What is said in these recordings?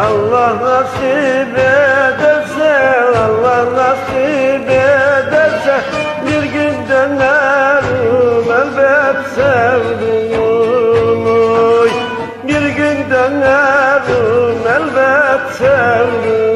Allah nasip ederse Allah nasip ederse Bir gün dönerim elbet sevdim oy. Bir gün dönerim elbet sevdim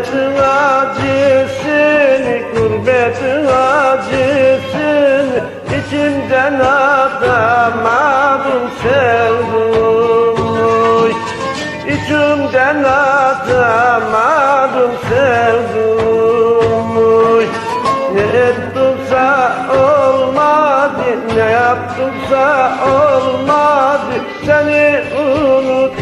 Gurbetin acısını, gurbetin acısını İçimden atamadım sevdim oy. İçimden atamadım sevdim oy. Ne ettimse olmadı, ne yaptımsa olmadı Seni unutamadım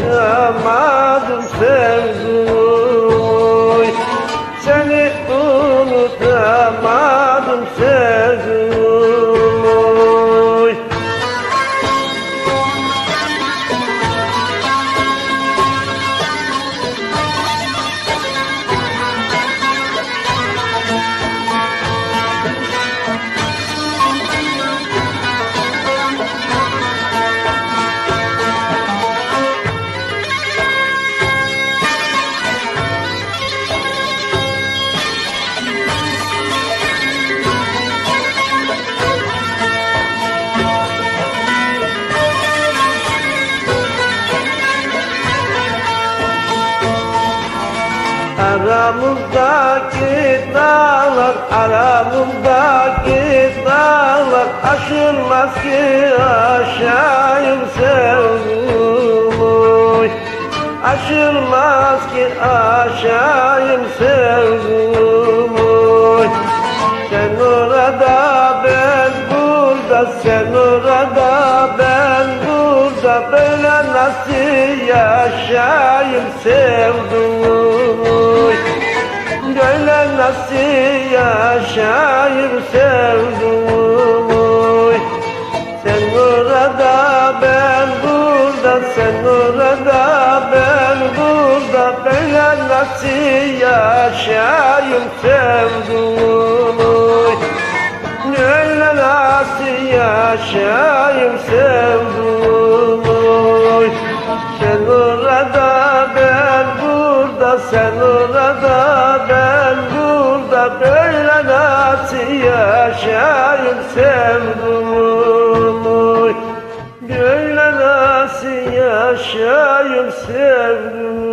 Aramızdaki dağlar, aramızdaki dağlar Aşılmaz ki aşayım sevdim oy. Aşılmaz ki aşayım sevdim oy. Sen orada ben burada Sen orada ben burada Böyle nasıl oy. Böyle nasıl yaşayım sevdim oy. Sen orada ben burada Sen orada ben burada Böyle nasıl yaşayım sevdim oy. Öyle nasıl yaşayım sevdim yaşayım sevdim oy. Böyle nasıl yaşayım sevdim